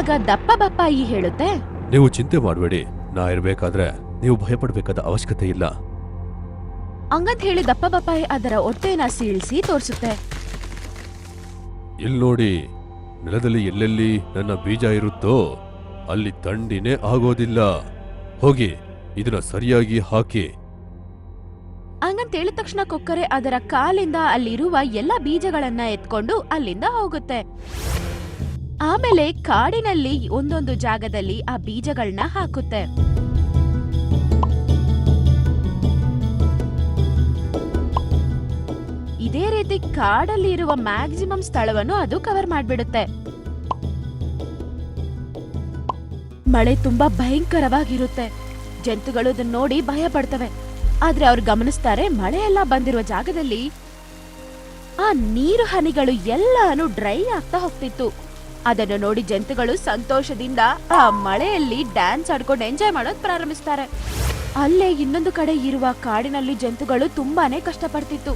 ಆಗ ದಪ್ಪ ಬಪ್ಪಾಯಿ ಹೇಳುತ್ತೆ? ನೀವು ಚಿಂತೆ ಮಾಡಬೇಡಿ. ನಾ ಇರಬೇಕಾದ್ರೆ ನೀವು ಭಯಪಡಬೇಕಾದ ಅವಶ್ಯಕತೆ ಇಲ್ಲ. ಹಂಗಂತ ಹೇಳಿ ದಪ್ಪ ಬಪ್ಪಾಯಿ ಅದರ ಹೊಟ್ಟೆನ ಸೀಳಿಸಿ ತೋರಿಸುತ್ತೆ. ಇಲ್ಲಿ ನೋಡಿ ನೆಲದಲ್ಲಿ ಎಲ್ಲೆಲ್ಲಿ ನನ್ನ ಬೀಜ ಇರುತ್ತೋ ಅಲ್ಲಿ ತಂಡಿನೇ ಆಗೋದಿಲ್ಲ. ಹೋಗಿ ಇದನ್ನ ಸರಿಯಾಗಿ ಹಾಕಿ. ಹಂಗಂತ ಹೇಳಿದ ತಕ್ಷಣ ಕೊಕ್ಕರೆ ಅದರ ಕಾಲಿಂದ ಅಲ್ಲಿರುವ ಎಲ್ಲ ಬೀಜಗಳನ್ನ ಎತ್ಕೊಂಡು ಅಲ್ಲಿಂದ ಹೋಗುತ್ತೆ. ಆಮೇಲೆ ಕಾಡಿನಲ್ಲಿ ಒಂದೊಂದು ಜಾಗದಲ್ಲಿ ಆ ಬೀಜಗಳನ್ನ ಹಾಕುತ್ತೆ. ಇದೇ ರೀತಿ ಕಾಡಲ್ಲಿ ಇರುವ ಮ್ಯಾಕ್ಸಿಮಮ್ ಸ್ಥಳವನ್ನು ಅದು ಕವರ್ ಮಾಡ್ಬಿಡುತ್ತೆ. ಮಳೆ ತುಂಬಾ ಭಯಂಕರವಾಗಿರುತ್ತೆ. ಜಂತುಗಳು ಅದನ್ನ ನೋಡಿ ಭಯ ಪಡ್ತವೆ. ಆದ್ರೆ ಅವ್ರು ಗಮನಿಸ್ತಾರೆ ಮಳೆ ಎಲ್ಲ ಬಂದಿರುವ ಜಾಗದಲ್ಲಿ ಆ ನೀರು ಹನಿಗಳು ಎಲ್ಲಾನು ಡ್ರೈ ಆಗ್ತಾ ಹೋಗ್ತಿತ್ತು. ಅದನ್ನು ನೋಡಿ ಜಂತುಗಳು ಸಂತೋಷದಿಂದ ಆ ಮಳೆಯಲ್ಲಿ ಡ್ಯಾನ್ಸ್ ಆಡ್ಕೊಂಡು ಎಂಜಾಯ್ ಮಾಡೋದ್ ಪ್ರಾರಂಭಿಸ್ತಾರೆ. ಅಲ್ಲೇ ಇನ್ನೊಂದು ಕಡೆ ಇರುವ ಕಾಡಿನಲ್ಲಿ ಜಂತುಗಳು ತುಂಬಾನೇ ಕಷ್ಟಪಡ್ತಿತ್ತು.